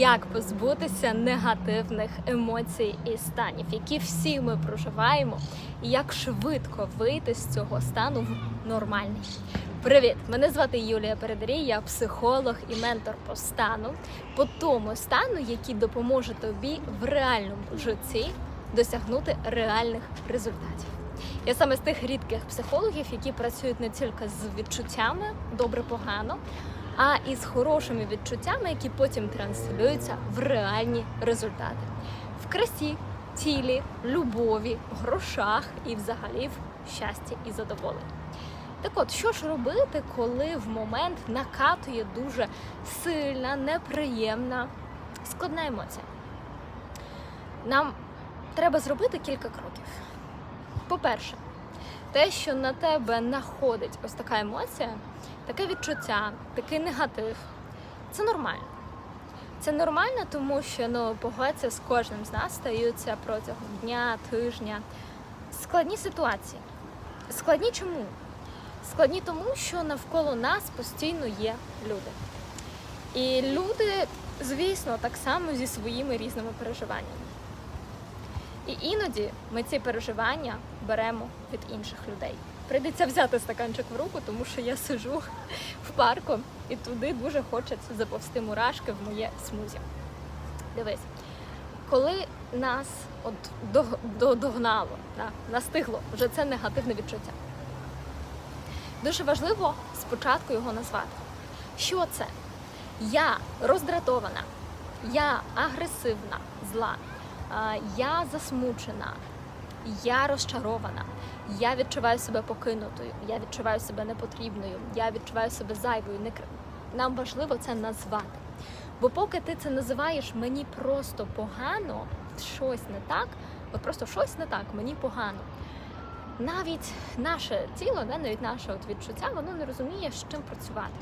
як позбутися негативних емоцій і станів, які всі ми проживаємо, і як швидко вийти з цього стану в нормальний. Привіт! Мене звати Юлія Передарій, я психолог і ментор по стану, по тому стану, який допоможе тобі в реальному житті досягнути реальних результатів. Я саме з тих рідких психологів, які працюють не тільки з відчуттями добре-погано, а і з хорошими відчуттями, які потім транслюються в реальні результати в красі, тілі, любові, грошах і взагалі в щасті і задоволенні. Так от, що ж робити, коли в момент накатує дуже сильна, неприємна, складна емоція? Нам треба зробити кілька кроків. По-перше, те, що на тебе находить ось така емоція, таке відчуття, такий негатив, це нормально. Це нормально, тому що ну, погодься з кожним з нас стаються протягом дня, тижня. Складні ситуації. Складні чому? Складні тому, що навколо нас постійно є люди. І люди, звісно, так само зі своїми різними переживаннями. І іноді ми ці переживання беремо від інших людей. Прийдеться взяти стаканчик в руку, тому що я сижу в парку і туди дуже хочеться заповзти мурашки в моє смузі. Дивись, коли нас от догнало, настигло вже це негативне відчуття. Дуже важливо спочатку його назвати. Що це? Я роздратована, я агресивна, зла, я засмучена, я розчарована, я відчуваю себе покинутою, я відчуваю себе непотрібною, я відчуваю себе зайвою. Нам важливо це назвати. Бо поки ти це називаєш мені просто погано, щось не так, от просто щось не так, мені погано. Навіть наше тіло, навіть наше от відчуття, воно не розуміє, з чим працювати.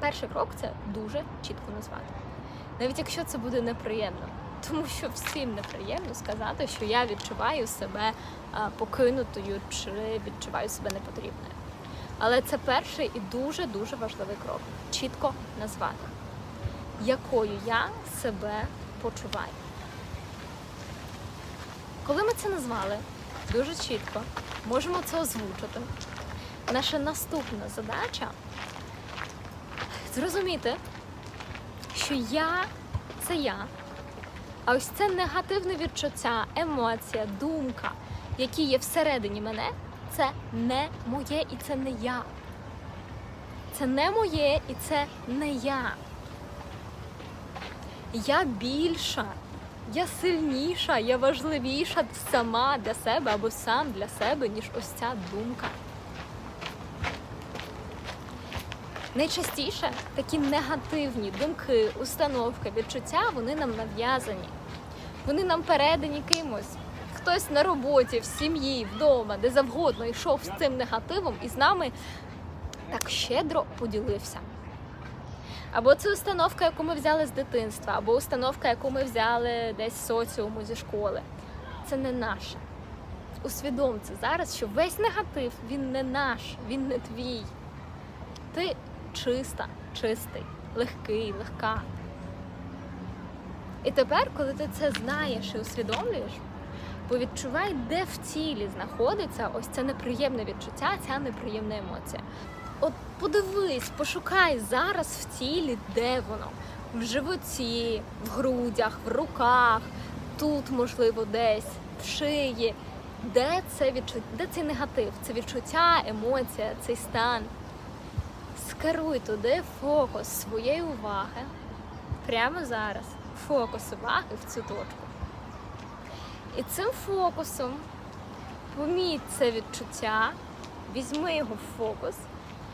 Перший крок це дуже чітко назвати. Навіть якщо це буде неприємно, тому що всім неприємно сказати, що я відчуваю себе покинутою чи відчуваю себе непотрібною. Але це перший і дуже дуже важливий крок чітко назвати, якою я себе почуваю. Коли ми це назвали дуже чітко, можемо це озвучити. Наша наступна задача зрозуміти, що я це я. А ось це негативне відчуття, емоція, думка, які є всередині мене, це не моє і це не я. Це не моє і це не я. Я більша, я сильніша, я важливіша сама для себе або сам для себе, ніж ось ця думка. Найчастіше такі негативні думки, установки, відчуття вони нам нав'язані. Вони нам передані кимось. Хтось на роботі, в сім'ї, вдома, де завгодно йшов з цим негативом і з нами так щедро поділився. Або це установка, яку ми взяли з дитинства, або установка, яку ми взяли десь з соціуму зі школи. Це не наше. Усвідом це зараз, що весь негатив він не наш, він не твій. Ти чиста, чистий, легкий, легка. І тепер, коли ти це знаєш і усвідомлюєш, повідчувай, де в тілі знаходиться ось це неприємне відчуття, ця неприємна емоція. От подивись, пошукай зараз в тілі, де воно. В животі, в грудях, в руках, тут, можливо, десь, в шиї. Де це відчуття, де цей негатив, це відчуття, емоція, цей стан. Скеруй туди фокус своєї уваги прямо зараз. Фокус уваги в цю точку. І цим фокусом поміть це відчуття, візьми його в фокус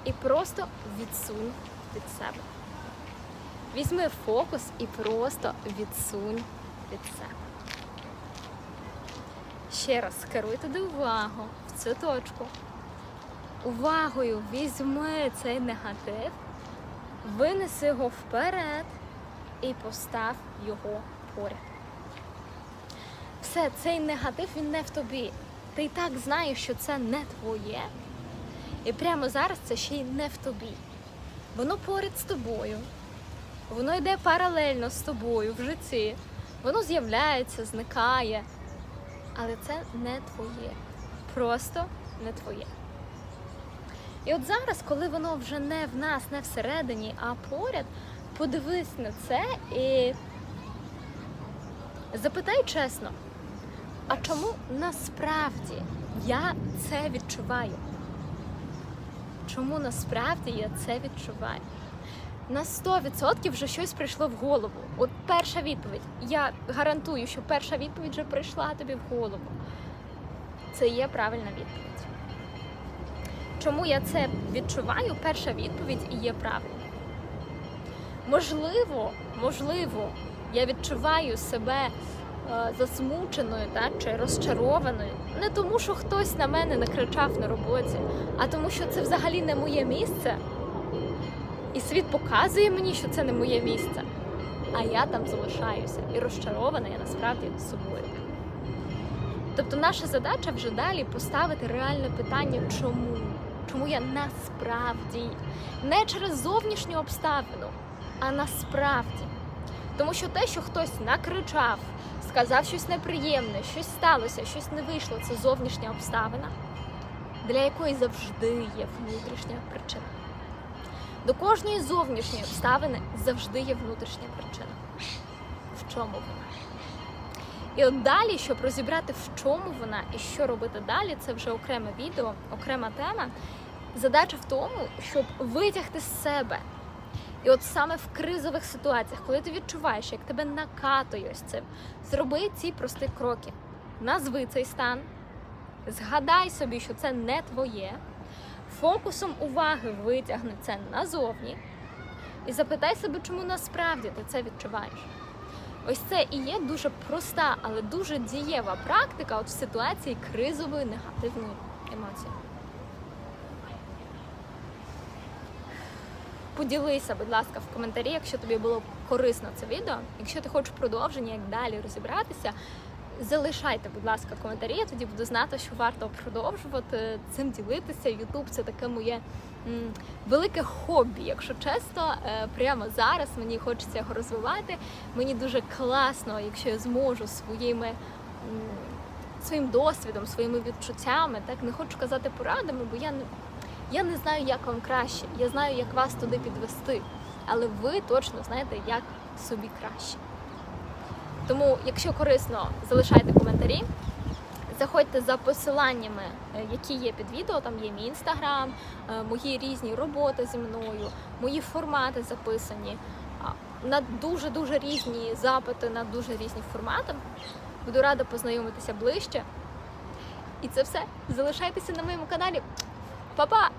і просто відсунь від себе. Візьми фокус і просто відсунь від себе. Ще раз скеруй туди увагу в цю точку. Увагою візьми цей негатив, винеси його вперед і постав його поряд. Все, цей негатив він не в тобі. Ти і так знаєш, що це не твоє. І прямо зараз це ще й не в тобі. Воно поряд з тобою. воно йде паралельно з тобою в житті, воно з'являється, зникає. Але це не твоє. Просто не твоє. І от зараз, коли воно вже не в нас, не всередині, а поряд, подивись на це і запитай чесно, а чому насправді я це відчуваю? Чому насправді я це відчуваю? На 100% вже щось прийшло в голову. От перша відповідь. Я гарантую, що перша відповідь вже прийшла тобі в голову. Це є правильна відповідь. Чому я це відчуваю? Перша відповідь і є правильна. Можливо, можливо, я відчуваю себе е, засмученою так, чи розчарованою. Не тому, що хтось на мене накричав на роботі, а тому, що це взагалі не моє місце. І світ показує мені, що це не моє місце. А я там залишаюся і розчарована я насправді собою. Тобто наша задача вже далі поставити реальне питання, чому? Чому я насправді? Не через зовнішню обставину, а насправді. Тому що те, що хтось накричав, сказав щось неприємне, щось сталося, щось не вийшло, це зовнішня обставина, для якої завжди є внутрішня причина. До кожної зовнішньої обставини завжди є внутрішня причина. В чому вона? І от далі, щоб розібрати, в чому вона і що робити далі, це вже окреме відео, окрема тема. Задача в тому, щоб витягти з себе. І от саме в кризових ситуаціях, коли ти відчуваєш, як тебе накатує ось цим, зроби ці прості кроки. Назви цей стан, згадай собі, що це не твоє, фокусом уваги витягни це назовні і запитай себе, чому насправді ти це відчуваєш. Ось це і є дуже проста, але дуже дієва практика от в ситуації кризової негативної емоції. Поділися, будь ласка, в коментарі, якщо тобі було корисно це відео. Якщо ти хочеш продовження, як далі розібратися, залишайте, будь ласка, коментарі. Я тоді буду знати, що варто продовжувати цим ділитися. Ютуб це таке моє велике хобі. Якщо чесно, Е, прямо зараз мені хочеться його розвивати. Мені дуже класно, якщо я зможу своїми. Своїм досвідом, своїми відчуттями, так не хочу казати порадами, бо я не я не знаю, як вам краще. Я знаю, як вас туди підвести, але ви точно знаєте, як собі краще. Тому, якщо корисно, залишайте коментарі. Заходьте за посиланнями, е, які є під відео. Там є мій інстаграм, е, мої різні роботи зі мною, мої формати записані на дуже дуже різні запити, на дуже різні формати. Буду рада познайомитися ближче. І це все. Залишайтеся на моєму каналі. Па-па!